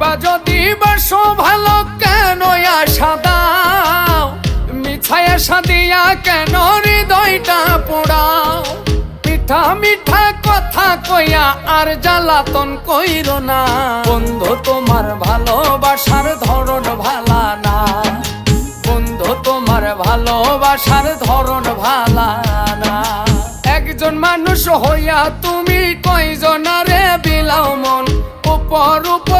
বা যদি বাসো ভালো কেন আশা দাও মিঠাই আশা দিয়া কেন হৃদয়টা পোড়াও? মিঠা মিঠা কথা কইয়া আর জ্বালাতন কইর না। বন্ধু, তোমার ভালোবাসার ধরন ভালা না। বন্ধু, তোমার ভালোবাসার ধরন ভালা না। একজন মানুষ হইয়া তুমি কয়জনারে বিলাও মন? উপর উপর